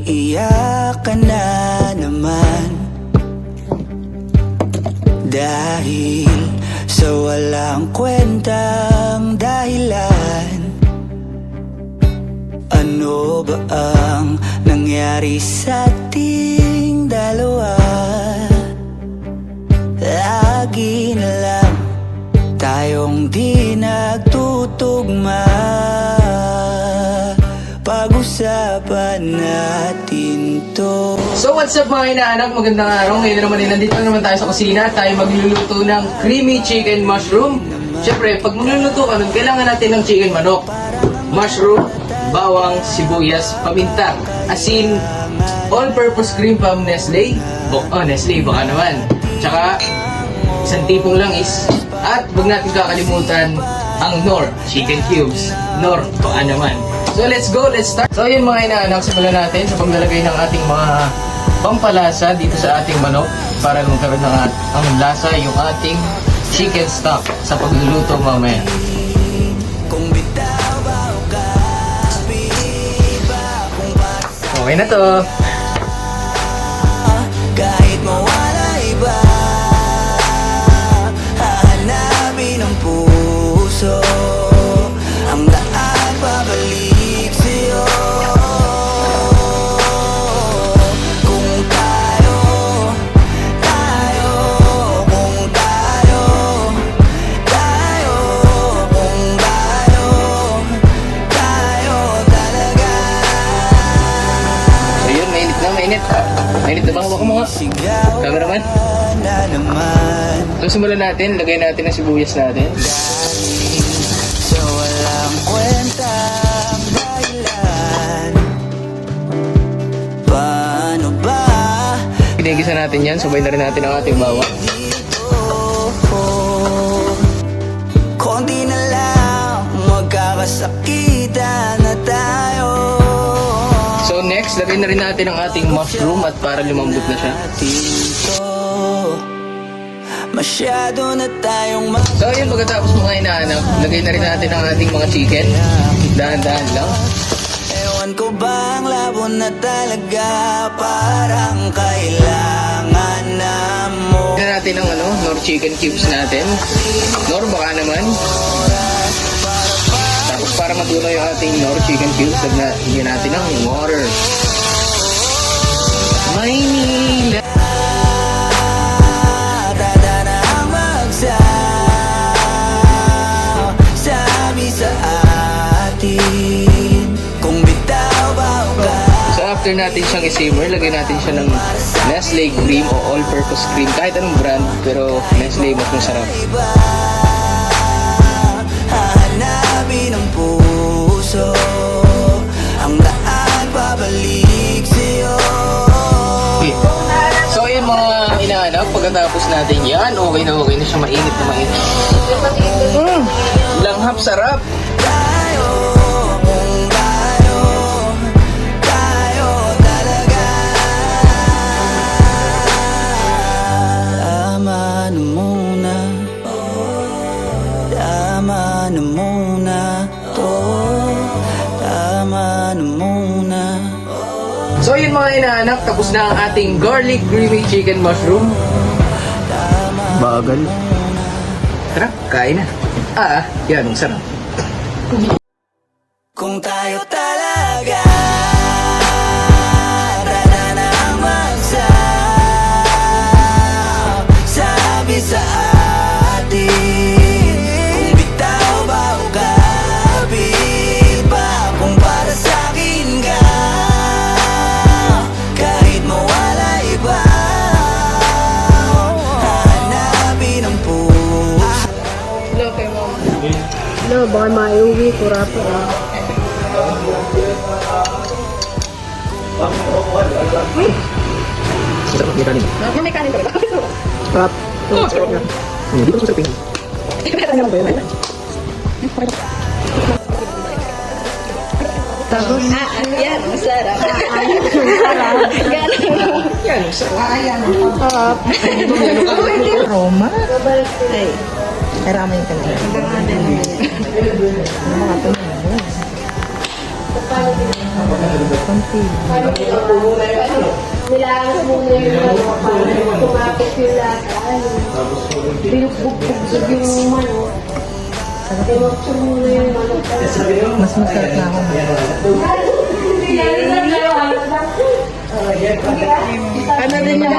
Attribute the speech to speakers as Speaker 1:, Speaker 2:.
Speaker 1: Umiiyak ka na naman Dahil sa walang kwentang dahilan Ano ba ang nangyari sa ating dalawa? Lagi na lang tayong di nagtutugma natin to
Speaker 2: So what's up mga inaanak? Magandang araw. Ngayon na naman nandito na naman tayo sa kusina tayo magluluto ng creamy chicken mushroom. Siyempre, pag magluluto ka nun, kailangan natin ng chicken manok. Mushroom, bawang, sibuyas, paminta, asin, all-purpose cream from Nestle. Bo oh, Nestle, baka naman. Tsaka, isang tipong lang is, at wag natin kakalimutan ang Nor, chicken cubes. Nor, baka naman. So let's go, let's start. So yun mga inaanak, simulan natin sa paglalagay ng ating mga pampalasa dito sa ating manok para magkaroon ng ang lasa yung ating chicken stock sa pagluluto mamaya. Okay na to.
Speaker 1: kahit
Speaker 2: mainit mainit. Na ba? Hawa ko mga.
Speaker 1: Sigaw
Speaker 2: Cameraman. So simulan natin, lagay natin ang sibuyas natin.
Speaker 1: Sa walang ba
Speaker 2: Pinigisa natin yan, sabay na rin natin ang ating bawang.
Speaker 1: Konti na lang Magkakasakitan
Speaker 2: next, lagay na rin natin ang ating mushroom at para lumambot na siya.
Speaker 1: Masyado na tayong
Speaker 2: So yun, pagkatapos mga inaanak, lagay na rin natin ang ating mga chicken. Dahan-dahan lang.
Speaker 1: Ewan ko bang labo na talaga Parang kailangan na mo
Speaker 2: Lagyan natin ang ano, nor chicken cubes natin. Nor baka naman. Para matunaw yung ating nor chicken cubes, lagyan natin ng water. Maynila. So after natin siyang i-simmer, lagyan natin siya ng Nestle cream o all-purpose cream. Kahit anong brand, pero Nestle mas masarap.
Speaker 1: Hahanapin ang puso Ang daan pabalik sa'yo.
Speaker 2: So ayun mga inaanak, pagkatapos natin yan, okay na okay na siya, mainit na mainit. Mm, langhap sarap.
Speaker 1: Tama na muna Tama na muna
Speaker 2: mga inaanak, tapos na ang ating garlic creamy chicken mushroom. Bagal. Tara, kain na. Ah, yan, ang sarap.
Speaker 1: Kung tayo talaga Tada na ang magsaw Sabi sa atin
Speaker 3: No, baka maiuwi ko rapo ah.
Speaker 2: Sarap ni kanin.
Speaker 3: Yung may kanin talaga. Rap.
Speaker 2: Oh, sarap na. Hindi ko sarapin.
Speaker 3: Tapos, ah, yan, masarap. Ganun.
Speaker 2: Yan, ang sarap.
Speaker 3: Sarap.
Speaker 4: Roma.
Speaker 3: Ay,
Speaker 4: Karama yung kanila. Ano mga ito? Konti.
Speaker 3: Nilangas muna yung para tumapit yung lata. Binugbog-bugbog yung manok.
Speaker 4: Mas masarap na ako.
Speaker 3: Ano din yung